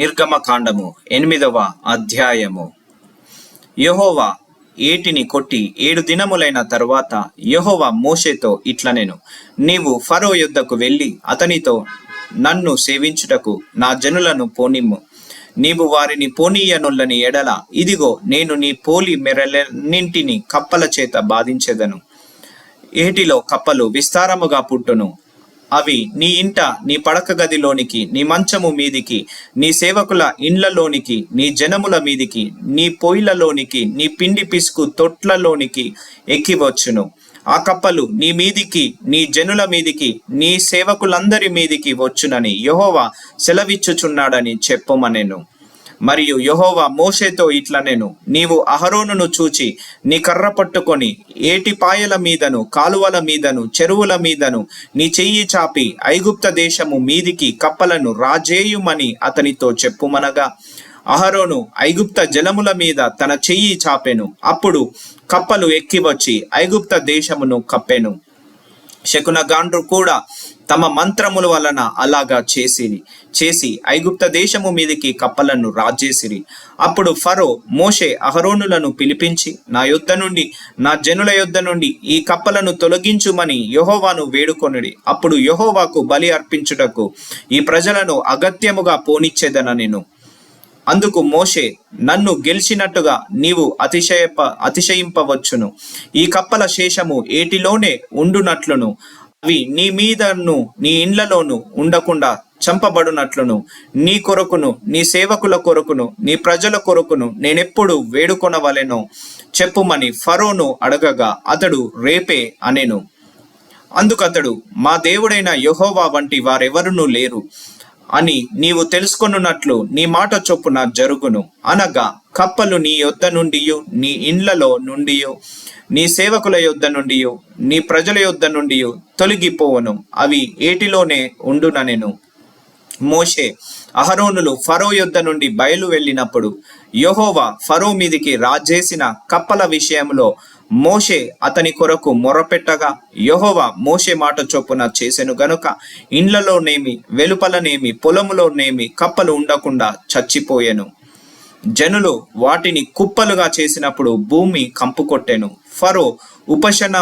నిర్గమకాండము ఎనిమిదవ అధ్యాయము. యహోవా ఏటిని కొట్టి ఏడు దినములైన తరువాత యెహోవా మోషేతో ఇట్లనేను నీవు ఫరో యుద్ధకు వెళ్ళి అతనితో నన్ను సేవించుటకు నా జనులను పోనిమ్ము. నీవు వారిని పోనీయనుల్లని ఎడల ఇదిగో నేను నీ పోలి మెరలన్నింటిని కప్పల చేత బాధించెదను. ఏటిలో కప్పలు విస్తారముగా పుట్టును. అవి నీ ఇంట నీ పడక గదిలోనికి నీ మంచము మీదికి నీ సేవకుల ఇండ్లలోనికి నీ జనముల మీదికి నీ పొయ్యిలలోనికి నీ పిండి పిసుకు తొట్లలోనికి ఎక్కివచ్చును. ఆ కప్పలు నీ మీదికి నీ జనుల మీదికి నీ సేవకులందరి మీదికి వచ్చునని యహోవా సెలవిచ్చుచున్నాడని చెప్పుమనెను. మరియు యహోవా మోషేతో ఇట్లనెను నీవు అహరోనును చూచి నీ కర్ర పట్టుకొని ఏటి పాయల మీదను కాలువల మీదను చెరువుల మీదను నీ చెయ్యి చాపి ఐగుప్త దేశము మీదికి కప్పలను రాజేయుమని అతనితో చెప్పుమనగా అహరోను ఐగుప్త జలముల మీద తన చెయ్యి చాపెను. అప్పుడు కప్పలు ఎక్కివచ్చి ఐగుప్త దేశమును కప్పెను. శకునగాండ్రు కూడా తమ మంత్రముల వలన అలాగా చేసిరి. చేసి ఐగుప్త దేశము మీదికి కప్పలను రాజేసిరి. అప్పుడు ఫరో మోషే అహరోనులను పిలిపించి నా యొద్ద నుండి నా జనుల యొద్ద నుండి ఈ కప్పలను తొలగించుమని యహోవాను వేడుకొనుడి. అప్పుడు యహోవాకు బలి అర్పించుటకు ఈ ప్రజలను అగత్యముగా పోనిచ్చేదన నేను. అందుకు మోషే నన్ను గెలిచినట్టుగా నీవు అతిశయప అతిశయింపవచ్చును. ఈ కప్పల శేషము ఏటిలోనే ఉండునట్లును. అవి నీ మీదను నీ ఇండ్లలోను ఉండకుండా చంపబడునట్లును. నీ కొరకును నీ సేవకుల కొరకును నీ ప్రజల కొరకును నేనెప్పుడు వేడుకొనవలెనో. చెప్పుమని ఫరోను అడగగా అతడు రేపే అనెను. అందుకతడు మా దేవుడైన యహోవా వంటి వారెవరునూ లేరు. అని నీవు తెలుసుకొనున్నట్లు నీ మాట చొప్పున జరుగును. అనగా కప్పలు నీ యొద్ద నుండి నీ ఇండ్లలో నుండి నీ సేవకుల యొద్ద నుండి నీ ప్రజల యొద్ద నుండి తొలగిపోవను. అవి ఏటిలోనే ఉండుననెను. మోషే అహరోనులు ఫరో యొద్ద నుండి బయలు వెళ్ళినప్పుడు యహోవా ఫరో మీదికి రాజేసిన కప్పల విషయంలో మోషే అతని కొరకు మొరపెట్టగా యహోవా మోషే మాట చొప్పున చేసెను గనుక ఇండ్లలోనేమి వెలుపలనేమి పొలములోనేమి కప్పలు ఉండకుండా చచ్చిపోయెను. జనులు వాటిని కుప్పలుగా చేసినప్పుడు భూమి కంపు కొట్టెను ఫరో ఉపశన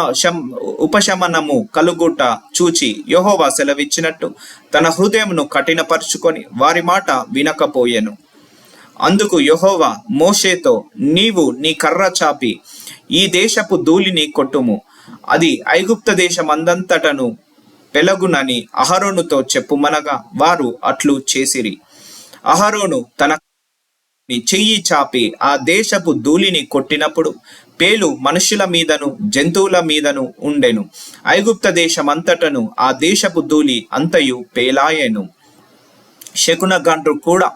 ఉపశమనము కలుగుట చూచి యహోవా సెలవిచ్చినట్టు తన హృదయమును కఠినపరుచుకొని వారి మాట వినకపోయెను. అందుకు యహోవా మోషేతో నీవు నీ కర్ర చాపి ఈ దేశపు ధూళిని కొట్టుము. అది ఐగుప్త దేశమందంతటను పెలగునని అహరోనుతో చెప్పుమనగా వారు అట్లు చేసిరి. అహరోను తన నీ చెయ్యి చాపి ఆ దేశపు ధూళిని కొట్టినప్పుడు పేలు మనుషుల మీదను జంతువుల మీదను ఉండెను. ఐగుప్త దేశమంతటను ఆ దేశపు ధూళి అంతయు పేలాయెను. శకున గండ్రు కూడా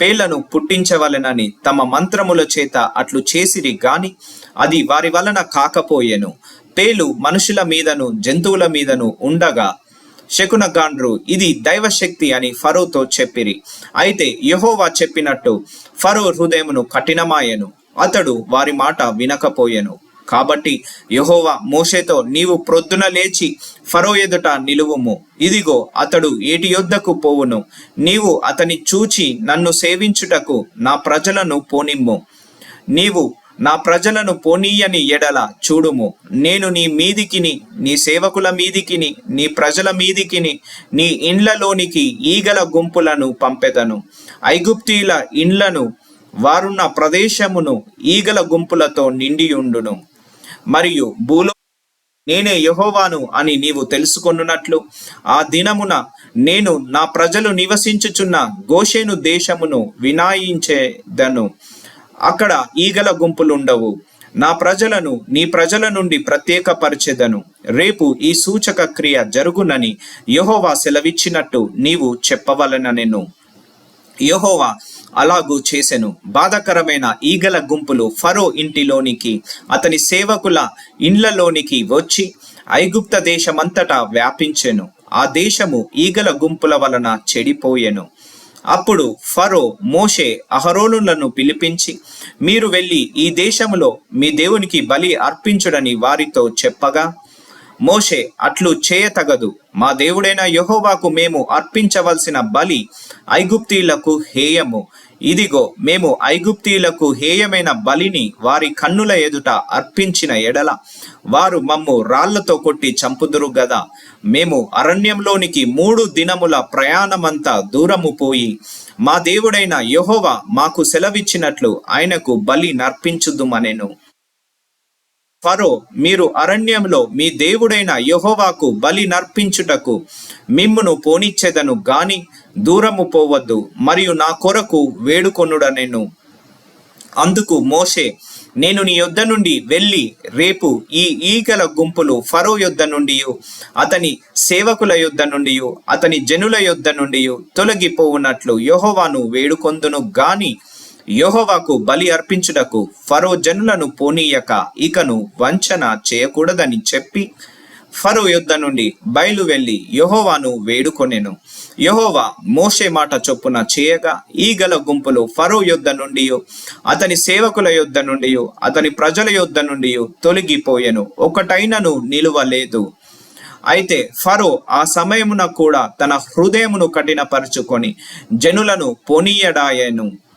పేలను పుట్టించవలెనని తమ మంత్రముల చేత అట్లు చేసిరి గాని అది వారి వలన కాకపోయెను. పేలు మనుషుల మీదను జంతువుల మీదను ఉండగా శకునగాండ్రు. ఇది దైవశక్తి అని ఫరోతో చెప్పిరి. అయితే యహోవా చెప్పినట్టు ఫరో హృదయమును కఠినమాయెను. అతడు వారి మాట వినకపోయెను. కాబట్టి యహోవా మోషేతో నీవు ప్రొద్దున లేచి ఫరో ఎదుట నిలువుము. ఇదిగో అతడు ఏటి యొద్దకు పోవును. నీవు అతని చూచి నన్ను సేవించుటకు నా ప్రజలను పోనిమ్ము. నీవు నా ప్రజలను పోనీయని ఎడల చూడుము. నేను నీ మీదికిని నీ సేవకుల మీదికిని నీ ప్రజల మీదికిని నీ ఇండ్లలోనికి ఈగల గుంపులను పంపెదను. ఐగుప్తీల ఇండ్లను వారున్న ప్రదేశమును ఈగల గుంపులతో నిండియుండును. మరియు భూలో నేనే యెహోవాను అని నీవు తెలుసుకొనున్నట్లు ఆ దినమున నేను నా ప్రజలు నివసించుచున్న గోషేను దేశమును వినాయించేదను. అక్కడ ఈగల గుంపులుండవు. నా ప్రజలను నీ ప్రజల నుండి ప్రత్యేకపరిచెదను. రేపు ఈ సూచక క్రియ జరుగునని యహోవా సెలవిచ్చినట్టు నీవు చెప్పవలననెను. యహోవా అలాగూ చేసెను. బాధకరమైన ఈగల గుంపులు ఫరో ఇంటిలోనికి అతని సేవకుల ఇండ్లలోనికి వచ్చి ఐగుప్త దేశమంతటా వ్యాపించెను. ఆ దేశము ఈగల గుంపుల వలన చెడిపోయెను. అప్పుడు ఫరో మోషే అహరోనులను పిలిపించి మీరు వెళ్ళి ఈ దేశములో మీ దేవునికి బలి అర్పించుడని వారితో చెప్పగా మోషే అట్లు చేయతగదు. మా దేవుడైన యహోవాకు మేము అర్పించవలసిన బలి ఐగుప్తీలకు హేయము. ఇదిగో మేము ఐగుప్తీయులకు హేయమైన బలిని వారి కన్నుల ఎదుట అర్పించిన ఎడల వారు మమ్ము రాళ్ళతో కొట్టి చంపుదురు గదా. మేము అరణ్యంలోనికి మూడు దినముల ప్రయాణమంతా దూరము పోయి మా దేవుడైన యహోవ మాకు సెలవిచ్చినట్లు ఆయనకు బలి నర్పించుదుమనెను. ఫరో మీరు అరణ్యంలో మీ దేవుడైన యహోవాకు బలి నర్పించుటకు మిమ్మును పోనిచ్చేదను గాని దూరము పోవద్దు మరియు నా కొరకు వేడుకొనుడ నేను అందుకు మోషే నేను నీ యొద్ద నుండి వెళ్ళి రేపు ఈ ఈగల గుంపులు ఫరో యొద్ద నుండి అతని సేవకుల యొద్ద నుండి అతని జనుల యొద్ద నుండి తొలగిపోవునట్లు యహోవాను వేడుకొందును గాని యోహోవాకు బలి అర్పించుటకు ఫరో జనులను పోనీయక ఇకను వంచన చేయకూడదని చెప్పి ఫరో యుద్ధ నుండి బయలు వెళ్ళి యహోవాను వేడుకొనెను. యహోవా మోషే మాట చొప్పున చేయగా ఈగల గుంపులు ఫరో యుద్ధ నుండి అతని సేవకుల యుద్ధ నుండి అతని ప్రజల యుద్ధ నుండి తొలగిపోయెను. ఒకటైనను నిలువలేదు. అయితే ఫరో ఆ సమయమున కూడా తన హృదయమును కఠినపరుచుకొని జనులను పోనీయడాయను.